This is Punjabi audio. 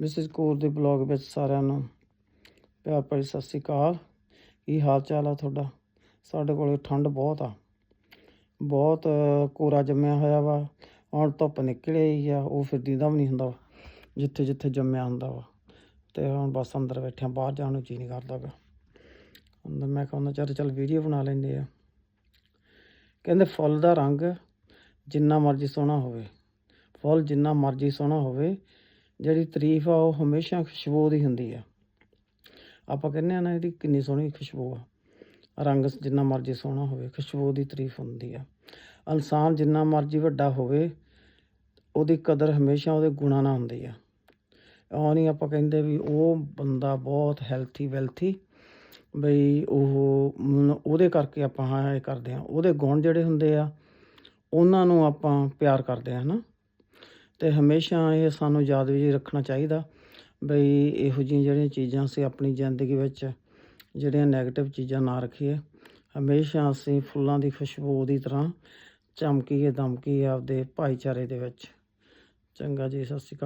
ਮਿਸਿਸ ਕੌਰ ਦੇ ਬਲੌਗ ਵਿੱਚ ਸਾਰਿਆਂ ਨੂੰ ਪਿਆਰ ਭਰੀ ਸਤਿ ਸ੍ਰੀ ਅਕਾਲ। ਕੀ ਹਾਲ ਚਾਲ ਆ ਤੁਹਾਡਾ? ਸਾਡੇ ਕੋਲ ਠੰਡ ਬਹੁਤ ਆ। ਬਹੁਤ ਕੋਰਾ ਜੰਮਿਆ ਹੋਇਆ ਵਾ। ਹੁਣ ਧੁੱਪ ਨਿਕਲ ਆਈ ਆ। ਉਹ ਫਿਰ ਦੀਦਾ ਵੀ ਨਹੀਂ ਹੁੰਦਾ ਜਿੱਥੇ ਜਿੱਥੇ ਜੰਮਿਆ ਹੁੰਦਾ ਵਾ। ਤੇ ਹੁਣ ਬਸ ਅੰਦਰ ਬੈਠਿਆਂ ਬਾਹਰ ਜਾਣ ਨੂੰ ਜੀ ਨਹੀਂ ਕਰਦਾ ਗਾ ਅੰਦਰ ਮੈਂ ਕਹਿੰਦਾ ਚੱਲ ਚੱਲ ਵੀਡੀਓ ਬਣਾ ਲੈਂਦੇ ਆ। ਕਹਿੰਦੇ ਫੁੱਲ ਦਾ ਰੰਗ ਜਿੰਨਾ ਮਰਜ਼ੀ ਸੋਹਣਾ ਹੋਵੇ। ਫੁੱਲ ਜਿੰਨਾ ਮਰਜ਼ੀ ਸੋਹਣਾ ਹੋਵੇ। ਜਿਹੜੀ ਤਾਰੀਫ ਆ, ਉਹ ਹਮੇਸ਼ਾ ਖੁਸ਼ਬੂ ਦੀ ਹੁੰਦੀ ਆ। ਆਪਾਂ ਕਹਿੰਦੇ ਆ ਨਾ, ਇਹਦੀ ਕਿੰਨੀ ਸੋਹਣੀ ਖੁਸ਼ਬੂ ਆ। ਰੰਗ ਜਿੰਨਾ ਮਰਜ਼ੀ ਸੋਹਣਾ ਹੋਵੇ, ਖੁਸ਼ਬੂ ਦੀ ਤਾਰੀਫ ਹੁੰਦੀ ਆ। ਇਨਸਾਨ ਜਿੰਨਾ ਮਰਜ਼ੀ ਵੱਡਾ ਹੋਵੇ, ਉਹਦੀ ਕਦਰ ਹਮੇਸ਼ਾ ਉਹਦੇ ਗੁਣਾਂ ਨਾਲ ਹੁੰਦੀ ਆ। ਉਹ ਨਹੀਂ ਆਪਾਂ ਕਹਿੰਦੇ ਵੀ ਉਹ ਬੰਦਾ ਬਹੁਤ ਹੈਲਥੀ ਵੈਲਥੀ ਬਈ ਉਹ ਉਹਦੇ ਕਰਕੇ ਆਪਾਂ ਹਾਂ ਇਹ ਕਰਦੇ ਆ। ਉਹਦੇ ਗੁਣ ਜਿਹੜੇ ਹੁੰਦੇ ਆ, ਉਹਨਾਂ ਨੂੰ ਆਪਾਂ ਪਿਆਰ ਕਰਦੇ ਆ, ਹਨਾ। ਤੇ ਹਮੇਸ਼ਾ ਇਹ ਸਾਨੂੰ ਯਾਦ ਵਿੱਚ ਰੱਖਣਾ ਚਾਹੀਦਾ ਬਈ ਇਹੋ ਜਿਹੀਆਂ ਜਿਹੜੀਆਂ ਚੀਜ਼ਾਂ ਅਸੀਂ ਆਪਣੀ ਜ਼ਿੰਦਗੀ ਵਿੱਚ ਜਿਹੜੀਆਂ 네ਗੇਟਿਵ ਚੀਜ਼ਾਂ ਨਾ ਰੱਖੀਏ। ਹਮੇਸ਼ਾ ਅਸੀਂ ਫੁੱਲਾਂ ਦੀ ਖੁਸ਼ਬੂ ਦੀ ਤਰ੍ਹਾਂ ਚਮਕੀਏ, ਦਮਕੀਏ ਆਪਦੇ ਭਾਈਚਾਰੇ ਦੇ ਵਿੱਚ। ਚੰਗਾ ਜੀ, ਸਤਿ ਸ਼੍ਰੀ ਅਕਾਲ।